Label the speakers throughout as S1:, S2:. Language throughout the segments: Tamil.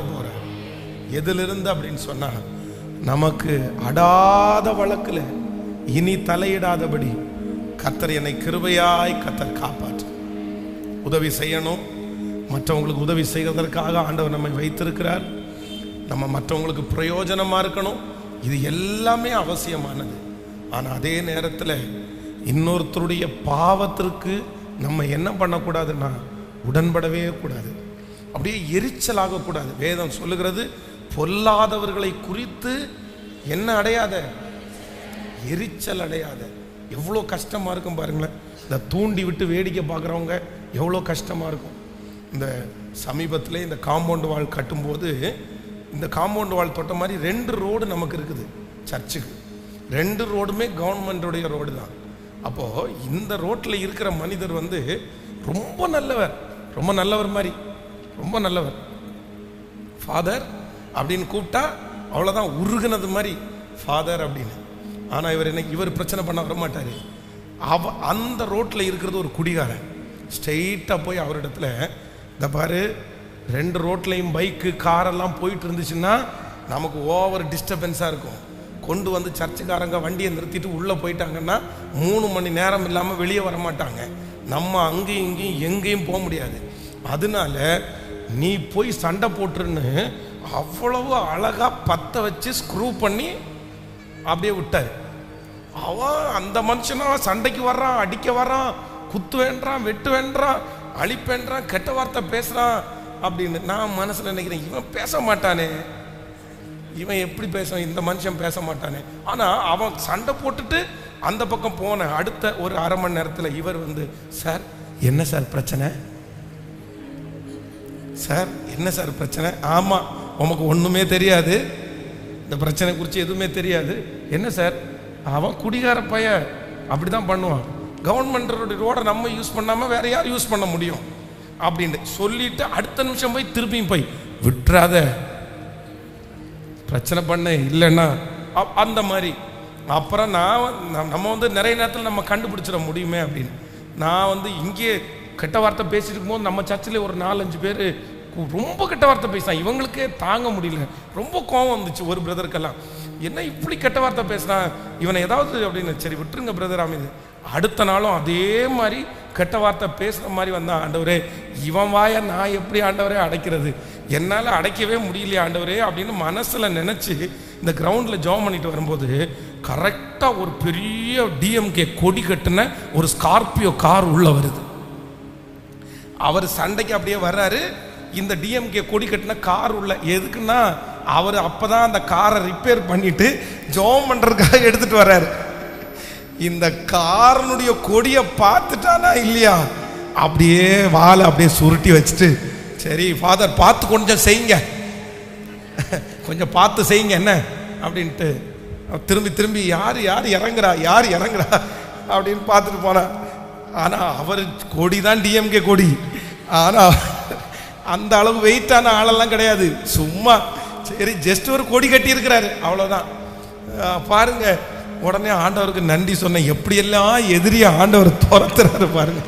S1: போற. எதிலிருந்து அப்படின்னு சொன்னா நமக்கு அடாத வழக்குல இனி தலையிடாதபடி கத்தர் என்னை கிருபையாய் கத்தர் காப்பாற்று. உதவி செய்யணும். மற்றவங்களுக்கு உதவி செய்வதற்காக ஆண்டவர் நம்மை வைத்திருக்கிறார். நம்ம மற்றவங்களுக்கு பிரயோஜனமா இருக்கணும். இது எல்லாமே அவசியமானது. ஆனா அதே நேரத்தில் இன்னொருத்தருடைய பாவத்திற்கு நம்ம என்ன பண்ணக்கூடாதுன்னா உடன்படவே கூடாது. அப்படியே எரிச்சலாக கூடாது. வேதம் சொல்லுகிறது பொல்லாதவர்களை குறித்து என்ன அடையாத? எரிச்சல் அடையாத. எவ்வளோ கஷ்டமாக இருக்கும் பாருங்களேன். இந்த தூண்டி விட்டு வேடிக்கை பார்க்குறவங்க எவ்வளோ கஷ்டமாக இருக்கும். இந்த சமீபத்தில் இந்த காம்பவுண்ட் வால் கட்டும்போது இந்த காம்பவுண்ட் வால் தொட்ட மாதிரி ரெண்டு ரோடு நமக்கு இருக்குது சர்ச்சுக்கு. ரெண்டு ரோடுமே கவர்மெண்ட்டுடைய ரோடு தான். அப்போது இந்த ரோட்டில் இருக்கிற மனிதர் வந்து ரொம்ப நல்லவர். ரொம்ப நல்லவர் மாதிரி. ரொம்ப நல்லவர். ஃபாதர் அப்படின்னு கூப்பிட்டா அவ்வளோதான் உருகுனது மாதிரி ஃபாதர் அப்படின்னு. ஆனால் இவர் என்ன இவர் பிரச்சனை பண்ண வர மாட்டார் அவ அந்த ரோட்டில் இருக்கிறது ஒரு குடிகாரன். ஸ்ட்ரெயிட்டாக போய் அவரிடத்துல இந்த பாரு ரெண்டு ரோட்லையும் பைக்கு காரெல்லாம் போயிட்டு இருந்துச்சுன்னா நமக்கு ஓவர் டிஸ்டர்பன்ஸாக இருக்கும். கொண்டு வந்து சர்ச்சுக்காரங்க வண்டியை நிறுத்திட்டு உள்ளே போயிட்டாங்கன்னா மூணு மணி நேரம் இல்லாமல் வெளியே வர மாட்டாங்க நம்ம அங்கேயும் இங்கேயும் எங்கேயும் போக முடியாது. அதனால நீ போய் சண்டை போட்டுருன்னு அவ்வளவு அழகாக பற்ற வச்சு ஸ்க்ரூ பண்ணி அப்படியே விட்டாரு. அவன் அந்த மனுஷனா சண்டைக்கு வர்றான் அடிக்க வர்றான் குத்து வேண்டான் வெட்டு வேண்டான் அழிப்பேன்றான் கெட்ட வார்த்தை பேசுகிறான் அப்படின்னு நான் மனசில் நினைக்கிறேன். இவன் பேச மாட்டானே. இவன் எப்படி பேச இந்த மனுஷன் பேச மாட்டானே. ஆனால் அவன் சண்டை போட்டுட்டு அந்த பக்கம் போன அடுத்த ஒரு அரை மணி நேரத்தில் இவர் வந்து சார் என்ன சார் பிரச்சனை? சார் என்ன சார் பிரச்சனை? ஆமாம் உமக்கு ஒன்றுமே தெரியாது. இந்த பிரச்சனை குறித்து எதுவுமே தெரியாது. என்ன சார்? அவன் குடிகார பைய அப்படிதான் பண்ணுவான். கவர்மெண்டோட ரோடை நம்ம யூஸ் பண்ணாமல் வேற யார் யூஸ் பண்ண முடியும்? அப்படின்ட்டு சொல்லிட்டு அடுத்த நிமிஷம் போய் திருப்பியும் போய் விட்டுறாத. பிரச்சனை பண்ண இல்லைன்னா அந்த மாதிரி. அப்புறம் நான் வந்து- நம்ம வந்து நிறைய நேரத்தில் நம்ம கண்டுபிடிச்சிட முடியுமே அப்படின்னு. நான் வந்து இங்கே கெட்ட வார்த்தை பேசிட்டு இருக்கும்போது நம்ம சர்ச்சில் ஒரு நாலஞ்சு பேர் ரொம்ப கெட்ட வார்த்தை பேசினான் இவங்களுக்கே தாங்க முடியல ரொம்ப கோவம் வந்துச்சு ஒரு பிரதருக்கெல்லாம். என்ன இப்படி கெட்ட வார்த்தை பேசினான் இவனை ஏதாவது அப்படின்னு சரி விட்டுருங்க பிரதர் அமைது. அடுத்த நாளும் அதே மாதிரி கெட்ட வார்த்தை பேசுகிற மாதிரி வந்தான். ஆண்டவரே இவன் வாயை நான் எப்படி ஆண்டவரே அடைக்கிறது? என்னால் அடைக்கவே முடியலையே ஆண்டவரே அப்படின்னு மனசில் நினச்சி இந்த கிரவுண்டில் ஜாம் பண்ணிட்டு வரும்போது கரெக்டாக ஒரு பெரிய டிஎம்கே கொடி கட்டின ஒரு ஸ்கார்பியோ கார் உள்ளே வருது. அவர் சண்டைக்கு அப்படியே வர்றாரு. இந்த டிஎம்கே கொடி கட்டின கார் உள்ள எதுக்குன்னா அவர் அப்பதான் அந்த காரை ரிப்பேர் பண்ணிட்டு ஜோம் பண்றதுக்காக எடுத்துட்டு வர்றாரு. இந்த காரனுடைய கொடியை பார்த்துட்டானா இல்லையா? அப்படியே வாழை அப்படியே சுருட்டி வச்சுட்டு சரி ஃபாதர் பார்த்து கொஞ்சம் செய்யுங்க. கொஞ்சம் பார்த்து செய்யுங்க என்ன? அப்படின்ட்டு திரும்பி திரும்பி யார் யார் இறங்குறா? யார் இறங்குறா? அப்படின்னு பார்த்துட்டு போனா. ஆனால் அவர் கொடி தான் டிஎம்கே கொடி. ஆனால் அந்த அளவு வெயிட்டான ஆளெல்லாம் கிடையாது. சும்மா சரி ஜஸ்ட் ஒரு கொடி கட்டியிருக்கிறாரு. அவ்வளோதான் பாருங்க உடனே ஆண்டவருக்கு நன்றி சொன்னேன் எப்படியெல்லாம் எதிரியை ஆண்டவர் துரத்துறாரு பாருங்க.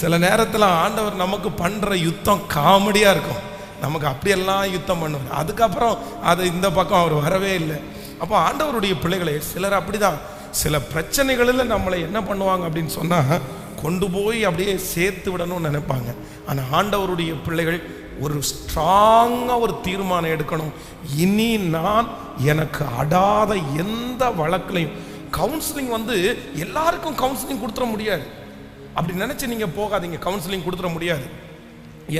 S1: சில நேரத்தில் ஆண்டவர் நமக்கு பண்ணுற யுத்தம் காமெடியாக இருக்கும். நமக்கு அப்படியெல்லாம் யுத்தம் பண்ணுவார். அதுக்கப்புறம் அது இந்த பக்கம் அவர் வரவே இல்லை. அப்போ ஆண்டவருடைய பிள்ளைகளே சிலர் அப்படிதான். சில பிரச்சனைகளில் நம்மளை என்ன பண்ணுவாங்க அப்படின்னு சொன்னால் கொண்டு போய் அப்படியே சேர்த்து விடணும்னு நினைப்பாங்க. ஆனால் ஆண்டவருடைய பிள்ளைகள் ஒரு ஸ்ட்ராங்காக ஒரு தீர்மானம் எடுக்கணும். இனி நான் எனக்கு அடாத எந்த வழக்கிலையும் கவுன்சிலிங் வந்து எல்லாருக்கும் கவுன்சிலிங் கொடுத்துட முடியாது. அப்படி நினச்சி நீங்கள் போகாதீங்க. கவுன்சிலிங் கொடுத்துட முடியாது.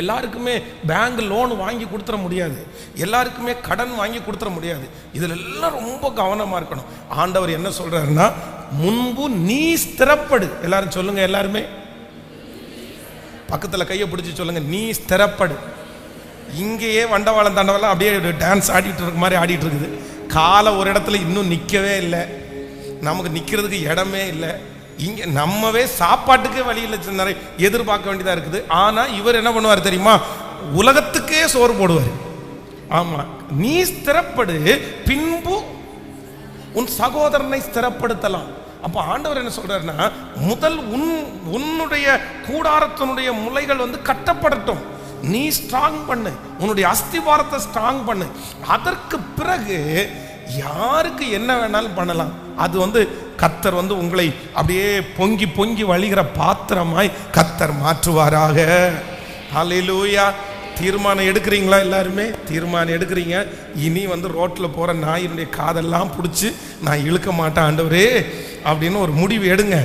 S1: எல்லாருக்குமே பேங்க் லோன் வாங்கி கொடுத்துட முடியாது. எல்லாருக்குமே கடன் வாங்கி கொடுத்துட முடியாது. இதில் எல்லாம் ரொம்ப கவனமாக இருக்கணும். ஆண்டவர் என்ன சொல்கிறாருன்னா முன்பு நீ ஸ்திரப்படு. எல்லாரும் சொல்லுங்க எல்லாருமே. பக்கத்தில் கையை பிடிச்சி சொல்லுங்க நீ ஸ்திரப்படு. இங்கேயே வண்டவாளம் தண்டவாளம் அப்படியே டான்ஸ் ஆடிட்டு இருக்க மாதிரி ஆடிட்டு இருக்குது. காலை ஒரு இடத்துல இன்னும் நிற்கவே இல்லை. நமக்கு நிற்கிறதுக்கு இடமே இல்லை. இங்கே நம்மவே சாப்பாட்டுக்கே வழியில் நிறைய எதிர்பார்க்க வேண்டியதாக இருக்குது. ஆனால் இவர் என்ன பண்ணுவார் தெரியுமா? உலகத்துக்கே சோறு போடுவார். ஆமாம் நீ ஸ்திரப்படு பின்பு உன் சகோதரனை ஸ்திரப்படுத்தலாம். அப்போ ஆண்டவர் என்ன சொல்றாருன்னா முதல் உன் உன்னுடைய கூடாரத்தினுடைய முளைகள் வந்து கட்டப்படட்டும். நீ ஸ்ட்ராங் பண்ணு. உன்னுடைய அஸ்திவாரத்தை ஸ்ட்ராங் பண்ணு. அதற்கு பிறகு யாருக்கு என்ன வேணாலும் பண்ணலாம். அது வந்து கத்தர் வந்து உங்களை அப்படியே பொங்கி பொங்கி வழிகிற பாத்திரமாய் கத்தர் மாற்றுவாராக. ஹalleluya தீர்மானம் எடுக்கிறீங்களா எல்லாருமே? தீர்மானம் எடுக்கிறீங்க. இனி வந்து ரோட்டில் போகிற நாயினுடைய காதெல்லாம் பிடிச்சி நான் இழுக்க மாட்டேன் ஆண்டவரே அப்படின்னு ஒரு முடிவு எடுங்க.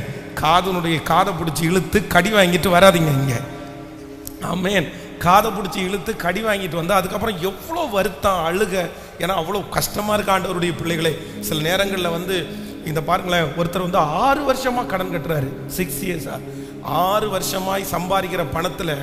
S1: காதனுடைய காதை பிடிச்சி இழுத்து கடி வாங்கிட்டு வராதீங்க இங்கே. ஆமேன். காதை பிடிச்சி இழுத்து கடி வாங்கிட்டு வந்தால் அதுக்கப்புறம் எவ்வளோ வருத்தம் அழுக. ஏன்னா அவ்வளோ கஷ்டமாக இருக்க ஆண்டவருடைய பிள்ளைகளே. சில நேரங்களில் வந்து இந்த பாருங்களேன் ஒருத்தர் வந்து ஆறு வருஷமாக கடன் கட்டுறாரு. சிக்ஸ் இயர்ஸாக ஆறு வருஷமாய் சம்பாதிக்கிற பணத்தில்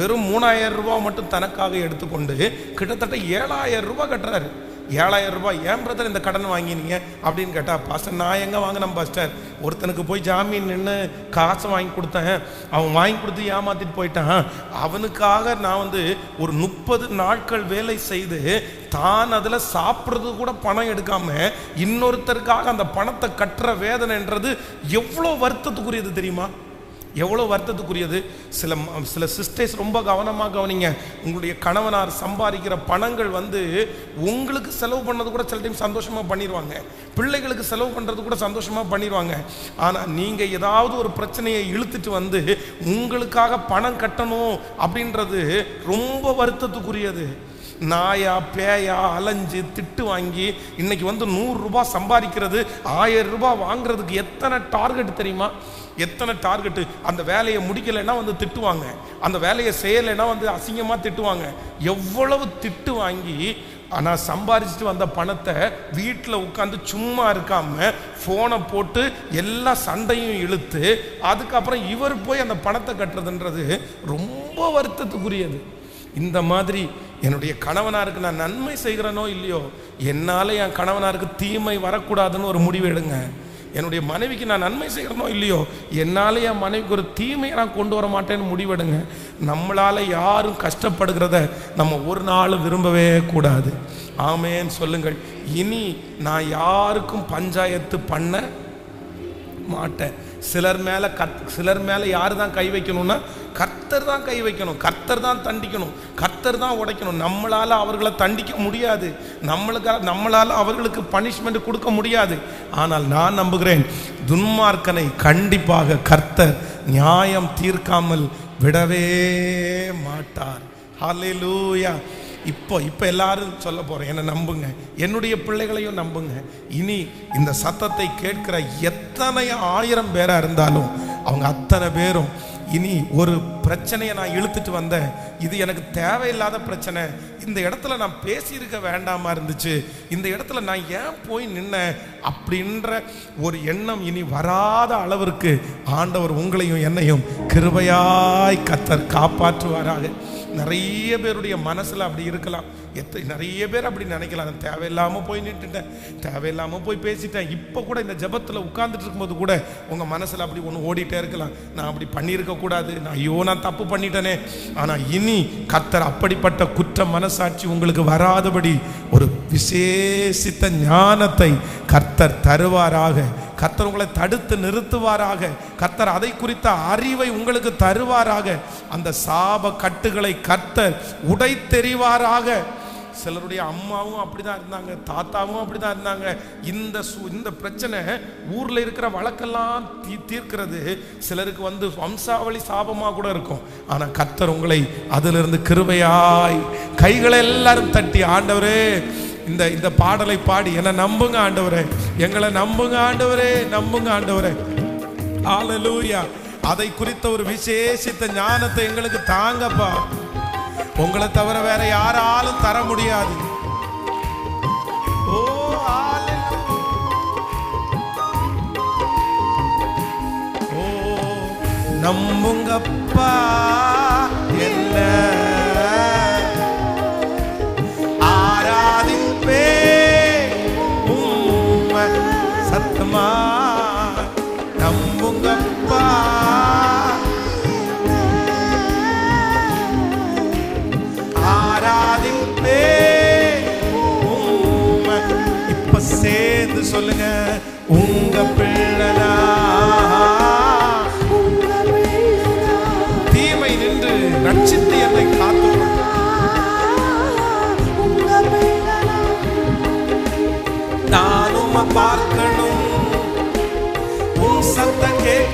S1: வெறும் மூணாயிரம் ரூபாய் மட்டும் தனக்காக எடுத்துக்கொண்டு கிட்டத்தட்ட ஏழாயிரம் ரூபாய் கட்டுறாரு. ஏழாயிரம் ரூபாய். ஏன் பிரதர் இந்த கடன் வாங்கினீங்க? அப்படின்னு கேட்டால் பாஸ்டர் நான் எங்கே வாங்கினேன் பாஸ்டர்? ஒருத்தனுக்கு போய் ஜாமீன் நின்று காசு வாங்கி கொடுத்தேன். அவன் வாங்கி கொடுத்து ஏமாத்திட்டு போயிட்டான். அவனுக்காக நான் வந்து ஒரு முப்பது நாட்கள் வேலை செய்து தான் அதில் சாப்பிட்றது கூட பணம் எடுக்காம இன்னொருத்தருக்காக அந்த பணத்தை கட்டுற வேதனைன்றது எவ்வளோ வருத்தத்துக்குரியது தெரியுமா? எவ்வளோ வருத்தத்துக்குரியது? சில ம- சில சிஸ்டர்ஸ் ரொம்ப கவனமாக கவனிங்க. உங்களுடைய கணவனார் சம்பாதிக்கிற பணங்கள் வந்து உங்களுக்கு செலவு பண்ணது கூட சில டைம் சந்தோஷமாக பண்ணிடுவாங்க பிள்ளைகளுக்கு செலவு பண்ணுறது கூட சந்தோஷமாக பண்ணிடுவாங்க ஆனால் நீங்கள் ஏதாவது ஒரு பிரச்சனையை இழுத்துட்டு வந்து உங்களுக்காக பணம் கட்டணும் அப்படின்றது ரொம்ப வருத்தத்துக்குரியது. நாயா பேயா அலைஞ்சு திட்டு வாங்கி இன்னைக்கு வந்து நூறு ரூபாய் சம்பாதிக்கிறது ஆயிரம் ரூபாய் வாங்குறதுக்கு எத்தனை டார்கெட் தெரியுமா? எத்தனை டார்கெட்டு அந்த வேலையை முடிக்கலைன்னா வந்து திட்டுவாங்க. அந்த வேலையை செய்யலைன்னா வந்து அசிங்கமாக திட்டுவாங்க. எவ்வளவு திட்டு வாங்கி ஆனால் சம்பாரிச்சிட்டு வந்த பணத்தை வீட்டில் உட்காந்து சும்மா இருக்காம ஃபோனை போட்டு எல்லா சண்டையும் இழுத்து அதுக்கப்புறம் இவர் போய் அந்த பணத்தை கட்டுறதுன்றது ரொம்ப வருத்தத்துக்குரியது. இந்த மாதிரி என்னுடைய கணவனாருக்கு நான் நன்மை செய்கிறேனோ இல்லையோ என்னால் என் கணவனாருக்கு தீமை வரக்கூடாதுன்னு ஒரு முடிவு எடுங்க. என்னுடைய மனைவிக்கு நான் நன்மை செய்கிறனோ இல்லையோ என்னால் என் மனைவிக்கு ஒரு தீமையை நான் கொண்டு வர மாட்டேன்னு முடிவெடுங்க. நம்மளால் யாரும் கஷ்டப்படுகிறத நம்ம ஒரு நாள் விரும்பவே கூடாது. ஆமேன்னு சொல்லுங்கள். இனி நான் யாருக்கும் பஞ்சாயத்து பண்ண மாட்டேன். சிலர் மேலே கத் சிலர் மேலே யார் தான் கை வைக்கணும்னா கர்த்தர் தான் கை வைக்கணும் கர்த்தர் தான் தண்டிக்கணும் கர்த்தர் தான் உடைக்கணும். நம்மளால் அவர்களை தண்டிக்க முடியாது. நம்மளுக்காக நம்மளால் அவர்களுக்கு பனிஷ்மெண்ட் கொடுக்க முடியாது. ஆனால் நான் நம்புகிறேன் துன்மார்க்கனை கண்டிப்பாக கர்த்தர் நியாயம் தீர்க்காமல் விடவே மாட்டார். ஹலிலூயா இப்போ இப்போ எல்லாரும் சொல்ல போகிறேன் என்னை நம்புங்க. என்னுடைய பிள்ளைகளையும் நம்புங்க. இனி இந்த சத்தத்தை கேட்கிற எத்தனை ஆயிரம் பேராக இருந்தாலும் அவங்க அத்தனை பேரும் இனி ஒரு பிரச்சனையை நான் இழுத்துட்டு வந்தேன். இது எனக்கு தேவையில்லாத பிரச்சனை. இந்த இடத்துல நான் பேசியிருக்க வேண்டாமா இருந்துச்சு. இந்த இடத்துல நான் ஏன் போய் நின்னேன் அப்படின்ற ஒரு எண்ணம் இனி வராத அளவிற்கு ஆண்டவர் உங்களையும் என்னையும் கிருபையாய் கத்தர் காப்பாற்றுவாராக. நிறைய பேருடைய மனசில் அப்படி இருக்கலாம். எத்த நிறைய பேர் அப்படி நினைக்கலாம். நான் தேவையில்லாமல் போய் நின்றுட்டேன். தேவையில்லாமல் போய் பேசிட்டேன். இப்போ கூட இந்த ஜபத்தில் உட்காந்துட்டு இருக்கும்போது கூட உங்கள் மனசில் அப்படி ஒன்று ஓடிட்டே இருக்கலாம். நான் அப்படி பண்ணியிருக்கக்கூடாது நான் ஐயோ நான் தப்பு பண்ணிட்டேனே. ஆனால் இனி கத்தர் அப்படிப்பட்ட குற்ற மனசாட்சி உங்களுக்கு வராதபடி ஒரு விசேஷித்த ஞானத்தை கர்த்தர் தருவாராக. கர்த்தர் உங்களை தடுத்து நிறுத்துவாராக. கர்த்தர் அதை குறித்த அறிவை உங்களுக்கு தருவாராக. அந்த சாப கட்டுகளை கர்த்தர் தெரிவாராக சிலருடைய அம்மாவும் அப்படிதான் இருந்தாங்க தாத்தாவும் அப்படிதான் இருந்தாங்க. இந்த சு- இந்த பிரச்சனை ஊர்ல இருக்கிற வழக்கெல்லாம் தீ தீர்க்கிறது. சிலருக்கு வந்து வம்சாவளி சாபமா கூட இருக்கும். ஆனா கர்த்தர் உங்களை அதிலிருந்து கிருபையாய் கைகளை எல்லாரும் தட்டி ஆண்டவரே இந்த இந்த பாடலை பாடி என்னை நம்புங்க ஆண்டவரே எங்களை நம்புங்க ஆண்டவரே நம்புங்க ஆண்டவரே. ஆலலூயா அதை குறித்த ஒரு விசேஷித்த ஞானத்தை எங்களுக்கு தாங்கப்பா. உங்களை தவிர வேற யாராலும் தர முடியாது. நம்புங்கப்பா என்ன? சேர்ந்து சொல்லுங்க. உங்க பிள்ளைதா தீமை நின்று ரட்சித்து என்னை காத்து நானும் பார்க்கணும். உன் சத்தம் கேட்க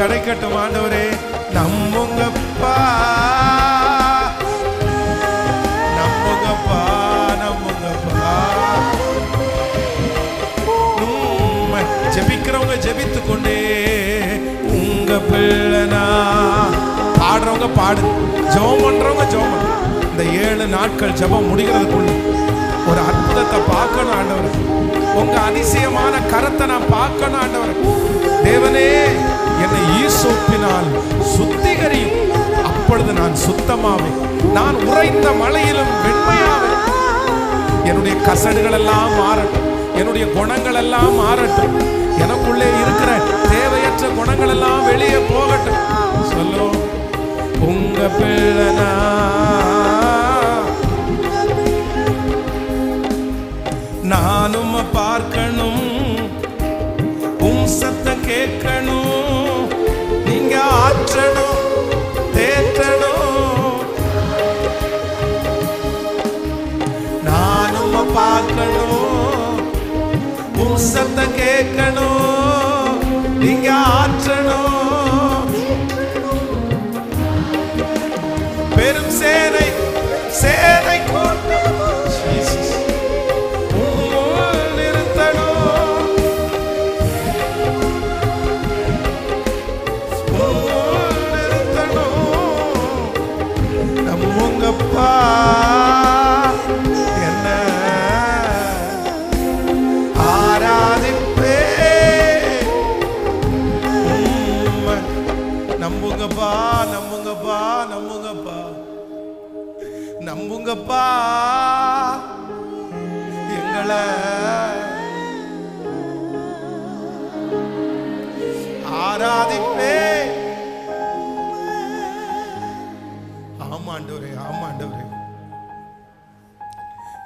S1: கிடைக்கட்டும் ஆண்டவரே. நம்புங்கப்பா நம்புங்கப்பா நம்புங்கப்பா ஜெபிக்கிறவங்க ஜெபித்து கொண்டே. உங்க பிள்ளைனா. பாடுறவங்க பாடு. ஜெபம் பண்றவங்க ஜெபம். இந்த ஏழு நாட்கள் ஜெபம் முடிகிறதுக்குள்ள ஒரு அற்புதத்தை பார்க்கணும் ஆண்டவர். உங்க அதிசயமான கரத்தை நான் பார்க்கணும் ஆண்டவர். தேவனே என்னை ஈசோப்பினால் சுத்திகரியும். அப்பொழுது நான் சுத்தமாவேன். நான் உறைந்த மலையிலும் வெண்மையாவேன். என்னுடைய கசடுகள் எல்லாம் மாறட்டும். என்னுடைய குணங்கள் எல்லாம் மாறட்டும். எனக்குள்ளே இருக்கிற தேவையற்ற குணங்கள் எல்லாம் வெளியே போகட்டும். சொல்லும் உங்க பிள்ளனா? நானும் பார்க்கணும். உம் சத்தம் கேட்கணும். கேட்கணும். நீங்க ஆற்றணும்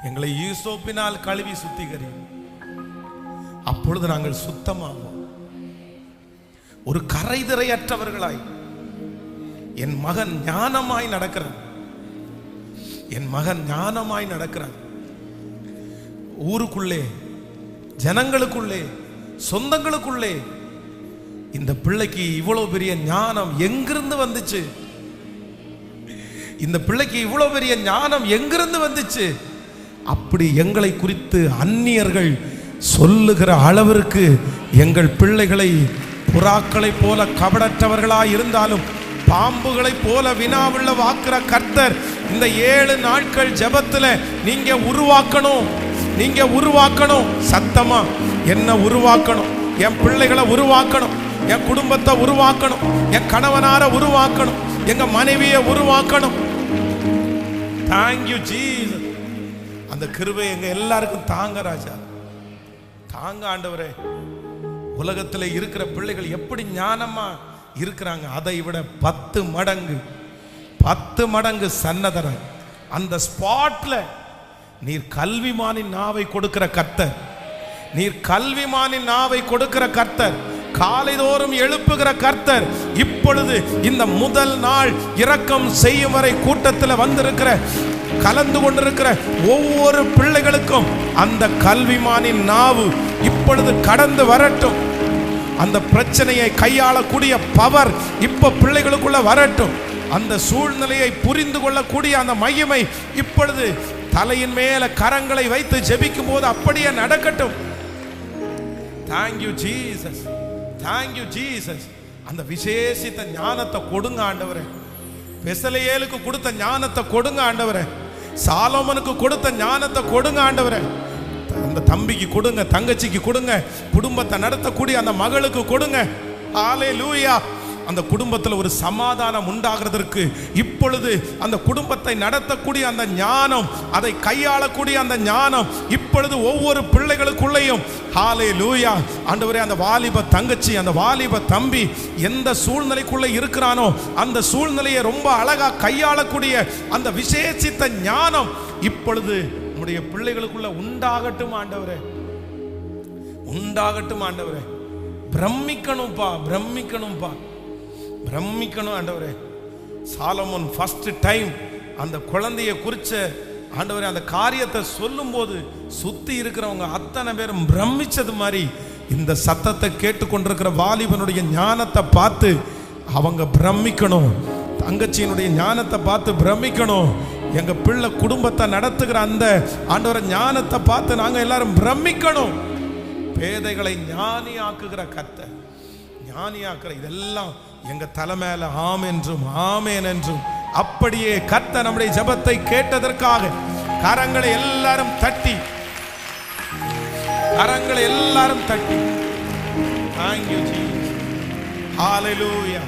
S1: எங்களை ஈசோப்பினால் கழுவி சுத்திகரி அப்பொழுது நாங்கள் சுத்தமாவோம். ஒரு கரைதிரையற்றவர்களாய். என் மகன் ஞானமாய் நடக்கிறான். என் மகன் ஞானமாய் நடக்கிறான். ஊருக்குள்ளே ஜனங்களுக்குள்ளே சொந்தங்களுக்குள்ளே இந்த பிள்ளைக்கு இவ்வளவு பெரிய ஞானம் எங்கிருந்து வந்துச்சு? இந்த பிள்ளைக்கு இவ்வளவு பெரிய ஞானம் எங்கிருந்து வந்துச்சு? அப்படி எங்களை குறித்து அந்நியர்கள் சொல்லுகிற அளவிற்கு எங்கள் பிள்ளைகளை புறாக்களைப் போல கபடற்றவர்களாய் இருந்தாலும் பாம்புகளைப் போல வினாவுள்ள வாக்குற கர்த்தர் இந்த ஏழு நாட்கள் ஜபத்தில் நீங்க உருவாக்கணும் நீங்க உருவாக்கணும் சத்தமா? என்ன உருவாக்கணும்? என் பிள்ளைகளை உருவாக்கணும் என் குடும்பத்தை உருவாக்கணும் என் கணவனார உருவாக்கணும் எங்க மனைவியை உருவாக்கணும். தேங்க்யூ ஜீசஸ் அந்த கிருபை எங்க எல்லாருக்கும் தாங்க ராஜா. தாங்க ஆண்டவரே உலகத்தில் இருக்கிற பிள்ளைகள் எப்படி ஞானமா இருக்கிறாங்க அதை விட பத்து மடங்கு பத்து மடங்கு சன்னதரன். அந்த ஸ்பாட்ல நீர் கல்விமானின் நாவை கொடுக்கிற கர்த்தர். நீர் கல்விமானின் நாவை கொடுக்கிற கர்த்தர். காலைதோறும் எழுப்புகிற கர்த்தர். இப்பொழுது இந்த முதல் நாள் இரக்கம் செய்யும் வரை கூட்டத்தில் வந்திருக்கிற கலந்து கொண்டிருக்கிற ஒவ்வொரு பிள்ளைகளுக்கும் அந்த கல்விமானின் நாவு இப்பொழுது கடந்து வரட்டும். அந்த பிரச்சனையை கையாளக்கூடிய பவர் இப்ப பிள்ளைகளுக்குள்ள வரட்டும். அந்த சூழ்நிலையை புரிந்து கொள்ளக்கூடிய அந்த மையமை இப்பொழுது தலையின் மேல கரங்களை வைத்து ஜெபிக்கும் போது அப்படியே நடக்கட்டும். தேங்க்யூ ஜீசஸ் தேங்க்யூ ஜீசஸ் அந்த விசேஷித்த ஞானத்தை கொடுங்க ஆண்டவரே. பெசலையேலுக்கு கொடுத்த ஞானத்தை கொடுங்க ஆண்டவரே. சாலோமனுக்கு கொடுத்த ஞானத்தை கொடுங்க ஆண்டவரே. அந்த தம்பிக்கு கொடுங்க தங்கச்சிக்கு கொடுங்க குடும்பத்தை நடத்தக்கூடிய அந்த மகளுக்கு கொடுங்க. ஆலே லூயா அந்த குடும்பத்தில் ஒரு சமாதானம் உண்டாகிறதற்கு இப்பொழுது அந்த குடும்பத்தை நடத்தக்கூடிய அந்த ஞானம் அதை கையாளக்கூடிய அந்த ஞானம் இப்பொழுது ஒவ்வொரு பிள்ளைகளுக்குள்ளேயும். ஹாலே லூயா ஆண்டவரே அந்த வாலிப தங்கச்சி அந்த வாலிப தம்பி எந்த சூழ்நிலைக்குள்ளே இருக்கிறானோ அந்த சூழ்நிலையை ரொம்ப அழகா கையாளக்கூடிய அந்த விசேஷித்த ஞானம் இப்பொழுது நம்முடைய பிள்ளைகளுக்குள்ள உண்டாகட்டும் ஆண்டவரே. உண்டாகட்டும் ஆண்டவரே. பிரமிக்கணும்ப்பா பிரமிக்கணும்ப்பா பிரமிக்கணும் ஆண்டவரே. சாலமோன் ஃபர்ஸ்ட் டைம் அந்த குழந்தைய குறிச்ச ஆண்டவரே அந்த காரியத்தை சொல்லும்போது சுற்றி இருக்கிறவங்க அத்தனை பேரும் பிரமிச்சது மாதிரி இந்த சத்தத்தை கேட்டுக்கொண்டிருக்கிற வாலிபனுடைய ஞானத்தை பார்த்து அவங்க பிரமிக்கணும். தங்கச்சியினுடைய ஞானத்தை பார்த்து பிரமிக்கணும். எங்கள் பிள்ளை குடும்பத்தை நடத்துகிற அந்த ஆண்டவர ஞானத்தை பார்த்து நாங்கள் எல்லாரும் பிரமிக்கணும். பேதைகளை ஞானி ஆக்குகிற கத்தை ஞானி ஆக்குற இதெல்லாம் எங்க தலை மேல ஆம் என்றும் ஆமேன் என்றும் அப்படியே கத்த நம்முடைய ஜெபத்தை கேட்டதற்காக கரங்களை எல்லாரும் தட்டி கரங்களை எல்லாரும் தட்டி. தேங்க்யூ ஜீ ஹalleluya